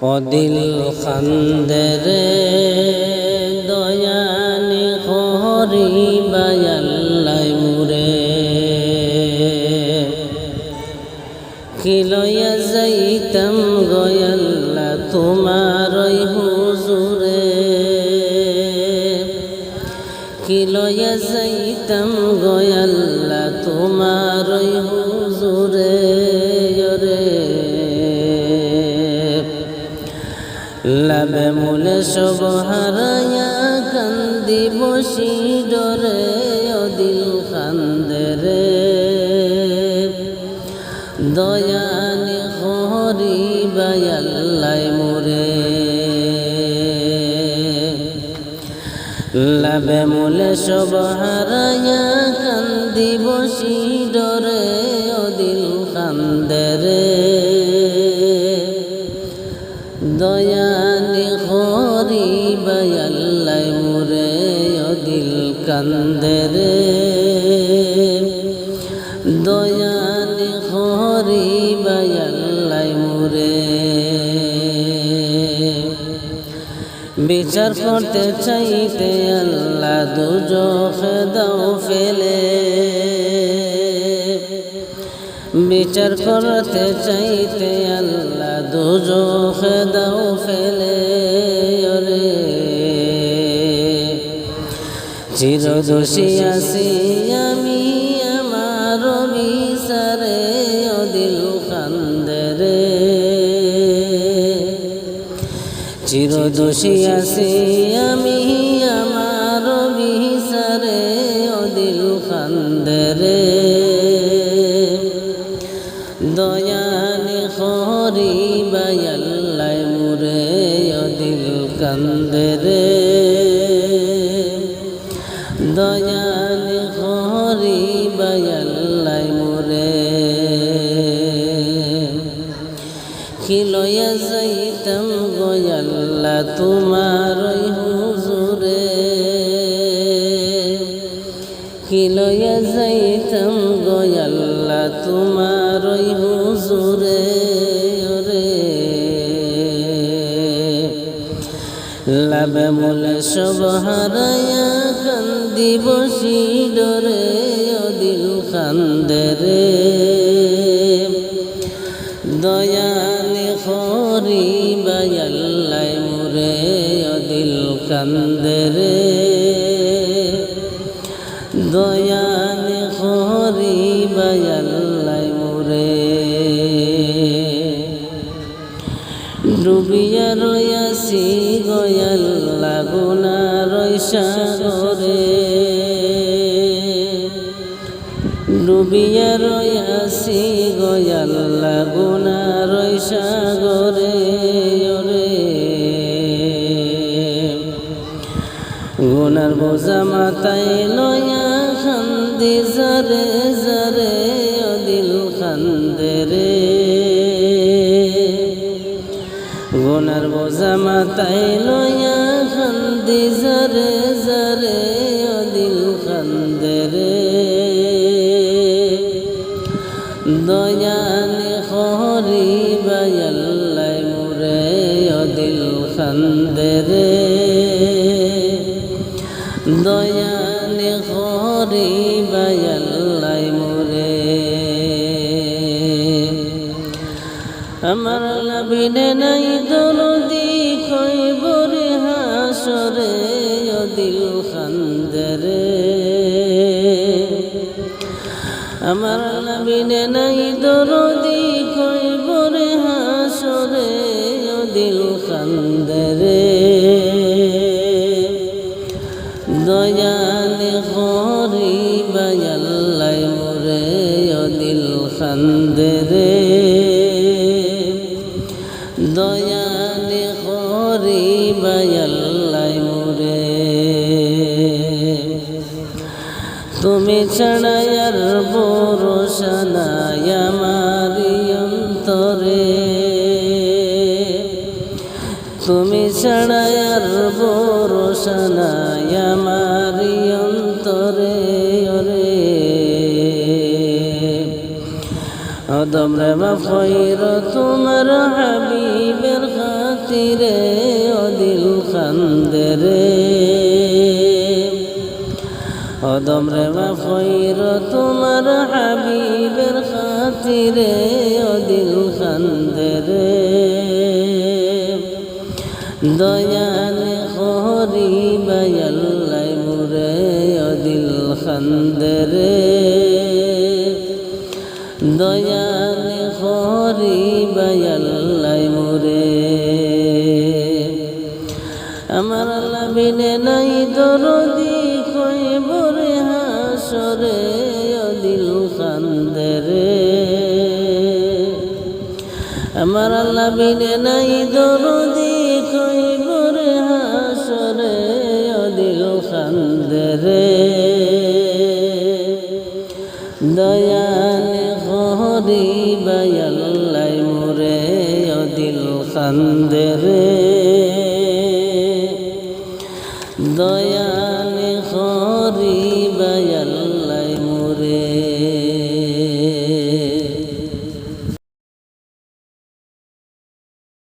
অদিল খান্দরে দয়ানি হরি বায়াল্লাই মুরে। কিলয়া যাইতাম গয়াল্লা তোমার হুজুরে। কিলয়া যাইতাম গয়াল্লা তোমার হুজুরে। লাবে মুলে সব হারায়া কান্দি বসি ডরে অদিল খান্দে রে। দয়ানি হরি বায়াল্লাই মোরে। লাবে মুলে সব হারায়া কান্দি বসি ডরে অদিল খান্দে রে। কান্দে রে দয়ানি হরি বায়াল্লাই মোরে। বিচার করতে চাইতে আল্লাহ দুজখে দাও ফেলে। বিচার করতে চাইতে আল্লাহ দুজখে দাও ফেলে। চিরদোষী আসি আমি আমার বিচারে অদিল কান্দে রে। চিরদোষী আসি আমি আমার বিচারে অদিল কান্দে রে। দয়ানি হরি বায়াল্লাই মুরে, অদিল কান্দে রে। দয়ানি হরি বায়াল্লাই মুরে। খিলয়া যাইতাম গয়াল্লা তোমার হুজুরে। খিলয়া যাইতাম গয়াল্লা তোমার হুজুরে। লাবে মুলে সব কান্দি বসি ডরে অদিল খান্দে রে। দয়ানি হরি বায়াল্লাই মুরে অদিল কান্দে রে। দয়ানি হরি বায়াল্লাই মুরে ডুবিয়া রয়াসি গয়াল লাগুনা রয়সা গরে ডুবিয়া রয়াসি গয়াল লাগুনা রয়সা গরে গুনার বোঝা মাথায় লয়া খান্দি জারে জারে মাথায় লয়া খান্দি জারে জারে অদিল খান্দে রে। দয়ানি হরি বায়াল্লাই মুরে অদিল খান্দে রে। দয়ানি হরি বায়াল্লাই মুরে আমার লাবিনে নাই খৈবরে হাসরে অদিল খান্দরে। আমার লাবিনে নাই দরদি খৈবরে হাসরে অদিল খান্দরে। দয়ালে হরি বায়াল্লাই মোরে অদিল খান্দরে। দয়ালে হরি বায়াল্লাই তুমি ছাড়াই আর বরসানায় অন্তরে। তুমি ছাড়াই আর বরসানায় অন্তরে, ওরে। অদমরে মাফইর তোমার হাবিবের খাতিরে অদিল রে। অদম রে মাফইর তোমার হাবিবের খাতিরে ও দিল খান্দে দয়াল হরি বায়াল্লাই মুরে ও দিল খান্দে দয়াল হরি বায়াল্লাই মুরে। আমার লাবিনে নাই দরদি আমার লাবিনে নাই দরদি কই বরে হাসরে ও দিল খান্দে রে দয়াল হরি বায়াল্লাই মুরে ও দিল খান্দে রে দয়া